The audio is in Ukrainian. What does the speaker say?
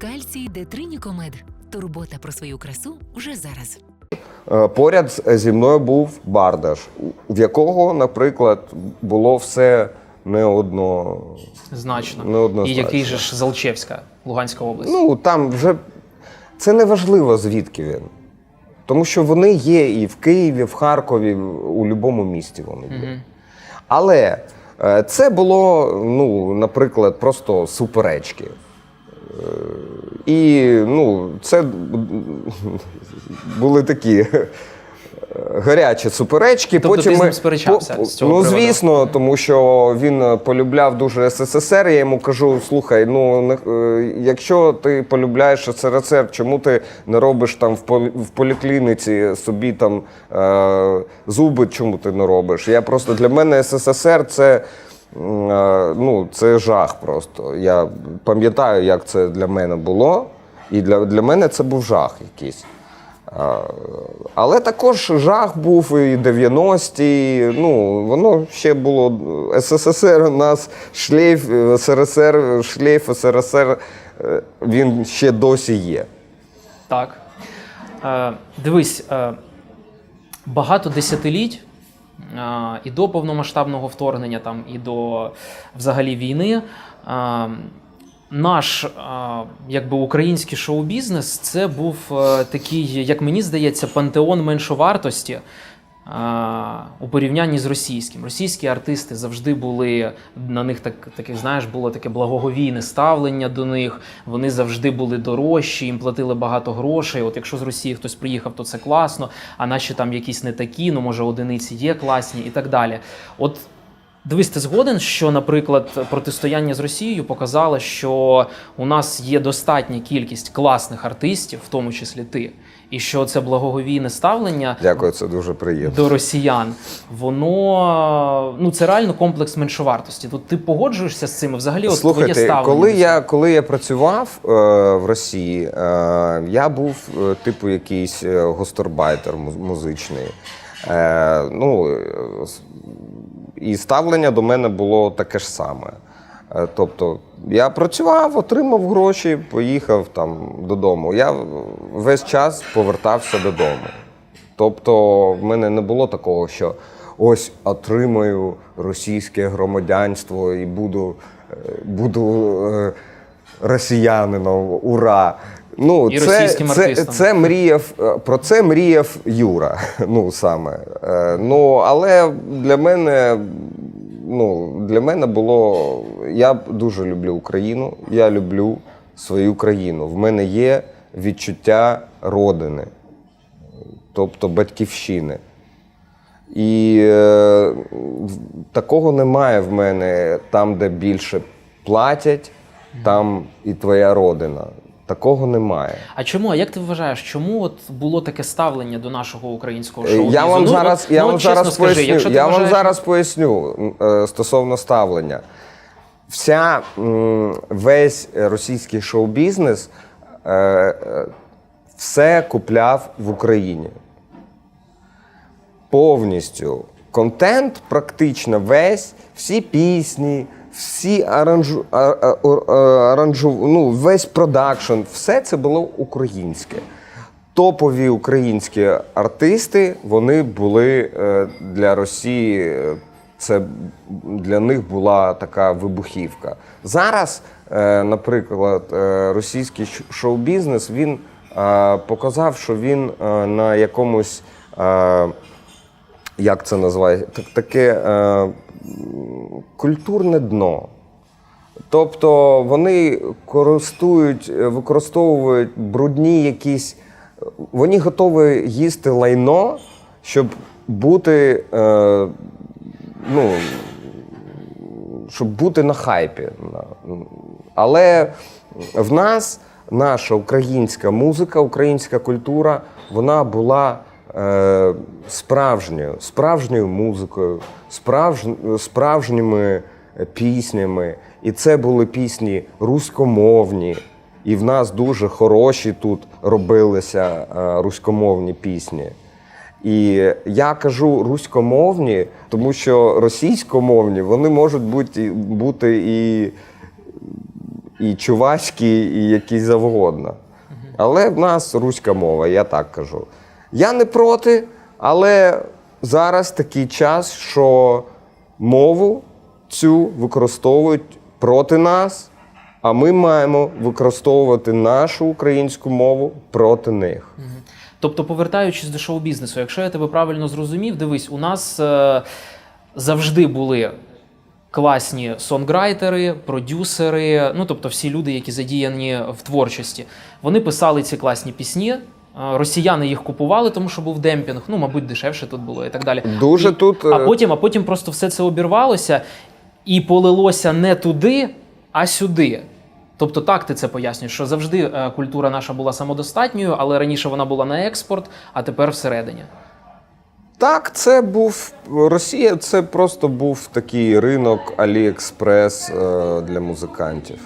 Кальцій Детринікомед. Турбота про свою красу вже зараз. Е, Поряд зі мною був бардаш, в якого, наприклад, було все не одно. Значно. Неоднозначно. І який же ж Залчевська, Луганська область. Ну там вже це не важливо, звідки він. Тому що вони є і в Києві, в Харкові, у будь-якому місті вони є. Але е, це було, ну, наприклад, просто суперечки. І ну, це були такі е, гарячі суперечки. Тобто ти Потім з ним сперечався по- з цього Ну, приводу? звісно, тому що він полюбляв дуже СССР. Я йому кажу: слухай, ну не- е, якщо ти полюбляєш СРСР, чому ти не робиш там в поліклініці собі там е, зуби, чому ти не робиш? Я просто для мене СССР це. Ну, це жах просто. Я пам'ятаю, як це для мене було, і для, для мене це був жах якийсь. Але також жах був і 90-ті. Ну, воно ще було СССР у нас шлейф СРСР, шлейф СРСР, е, він ще досі є. Так. Е, дивись, е, багато десятиліть і до повномасштабного вторгнення, там, і до взагалі війни. Наш якби український шоу-бізнес це був е, такий, як мені здається, пантеон меншовартості. У порівнянні з російським. Російські артисти завжди були на них так, таке, знаєш, було таке благоговійне ставлення до них. Вони завжди були дорожчі, їм платили багато грошей. От якщо з Росії хтось приїхав, то це класно, а наші там якісь не такі, ну може одиниці є класні і так далі. От Дивись, ти згоден, що, наприклад, протистояння з Росією показало, що у нас є достатня кількість класних артистів, в тому числі ти, і що це благоговійне ставлення Дякую, це дуже приємно. до росіян, воно ну це реально комплекс меншовартості. Тут ти погоджуєшся з цим? Взагалі, от твоє ставлення. коли я, коли я працював е, в Росії, е, я був е, типу якийсь е, гостарбайтер муз- музичний. Е, ну, е, і ставлення до мене було таке ж саме. Е, Тобто я працював, отримав гроші, поїхав там додому. Я весь час повертався додому. Тобто, в мене не було такого, що ось отримаю російське громадянство і буду, е, буду е, росіянином, ура. Ну, І це, російським це, артистом. це мріяв, е, про це мріяв Юра. Ну, саме. Е, Ну, але для мене, ну, для мене було. Я дуже люблю Україну, я люблю свою країну. В мене є відчуття родини тобто батьківщини. І е, такого немає в мене там, де більше платять, там і твоя родина. Такого немає. А чому? А як ти вважаєш, чому от було таке ставлення до нашого українського Е, шоу? Я вам зараз, я вам зараз поясню. я вам зараз поясню е, стосовно ставлення. Вся весь російський шоу-бізнес е, все купляв в Україні. Повністю. Контент практично весь, всі пісні, всі аранжу, аранжу, ну, весь продакшн, все це було українське. Топові українські артисти, вони були е, для Росії, е, це для них була така вибухівка. Зараз, е, наприклад, російський шоу-бізнес він показав, що він на якомусь. Як це називає, так, таке е, культурне дно. Тобто вони користують, е, використовують брудні якісь. Вони готові їсти лайно, щоб бути, е, ну, щоб бути на хайпі. Але в нас наша українська музика, українська культура, вона була справжньою, справжньою музикою, справж, справжніми піснями. І це були пісні руськомовні. І в нас дуже хороші тут робилися е, руськомовні пісні. І я кажу руськомовні, тому що російськомовні вони можуть бути, бути і і чувашські, і які завгодно. Але в нас руська мова, я так кажу. Я не проти, але зараз такий час, що мову цю використовують проти нас, а ми маємо використовувати нашу українську мову проти них. Тобто, повертаючись до шоу-бізнесу, якщо я тебе правильно зрозумів, дивись, у нас е, завжди були класні сонграйтери, продюсери, ну тобто всі люди, які задіяні в творчості. Вони писали ці класні пісні. Росіяни їх купували, тому що був демпінг, ну, мабуть, дешевше тут було і так далі. Дуже І- тут, А е, потім, а потім просто все це обірвалося і полилося не туди, а сюди. Тобто так ти це пояснюєш, що завжди е, культура наша була самодостатньою, але раніше вона була на експорт, а тепер всередині. Так, це був Росія, це просто був такий ринок Аліекспрес е, для музикантів.